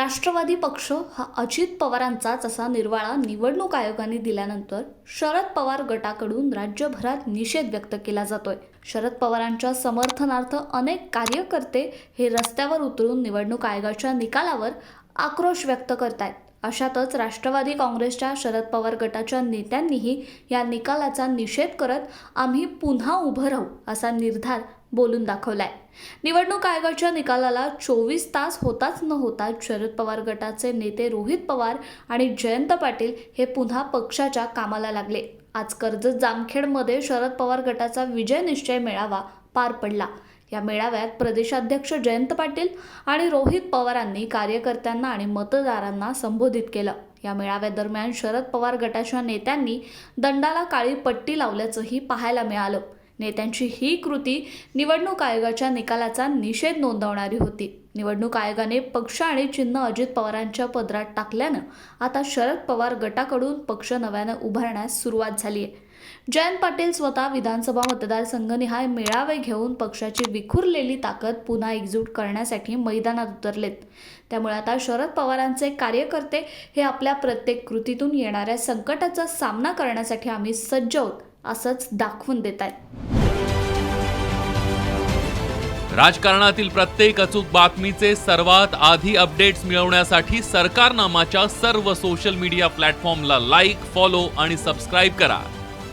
राष्ट्रवादी पक्ष हा अजित पवारांचाच असा निर्वाळा निवडणूक आयोगाने दिल्यानंतर शरद पवार गटाकडून राज्यभरात निषेध व्यक्त केला जातोय. शरद पवारांच्या समर्थनार्थ अनेक कार्यकर्ते हे रस्त्यावर उतरून निवडणूक आयोगाच्या निकालावर आक्रोश व्यक्त करतायत. अशातच राष्ट्रवादी काँग्रेसच्या शरद पवार गटाच्या नेत्यांनीही या निकालाचा निषेध करत आम्ही पुन्हा उभं राहू असा निर्धार बोलून दाखवलाय. निवडणूक आयोगाच्या निकालाला चोवीस तास होताच न होता शरद पवार गटाचे नेते रोहित पवार आणि जयंत पाटील हे पुन्हा पक्षाच्या कामाला लागले. आज कर्जत जामखेडमध्ये शरद पवार गटाचा विजय निश्चय मिळावा पार पडला. या मेळाव्यात प्रदेशाध्यक्ष जयंत पाटील आणि रोहित पवारांनी कार्यकर्त्यांना आणि मतदारांना संबोधित केलं. या मेळाव्यादरम्यान शरद पवार गटाच्या नेत्यांनी दंडाला काळी पट्टी लावल्याचंही पाहायला मिळालं. नेत्यांची ही कृती निवडणूक आयोगाच्या निकालाचा निषेध नोंदवणारी होती. निवडणूक आयोगाने पक्ष आणि चिन्ह अजित पवारांच्या पदरात टाकल्यानं आता शरद पवार गटाकडून पक्ष नव्यानं उभारण्यास सुरुवात झाली आहे जयंत पाटील स्वतः विधानसभा मतदारसंघनिहाय मेळावे घेऊन पक्षाची विखुरलेली ताकद पुन्हा एकजूट करण्यासाठी मैदानात उतरलेत. त्यामुळे आता शरद पवारांचे कार्यकर्ते हे आपल्या प्रत्येक कृतीतून येणाऱ्या संकटाचा सामना करण्यासाठी आम्ही सज्ज आहोत असंच दाखवून देत आहेत. राजकारणातील प्रत्येक अचूक बातमीचे सर्वात आधी अपडेट्स मिळवण्यासाठी सरकारनामाच्या सर्व सोशल मीडिया प्लॅटफॉर्मला लाईक फॉलो आणि सबस्क्राईब करा.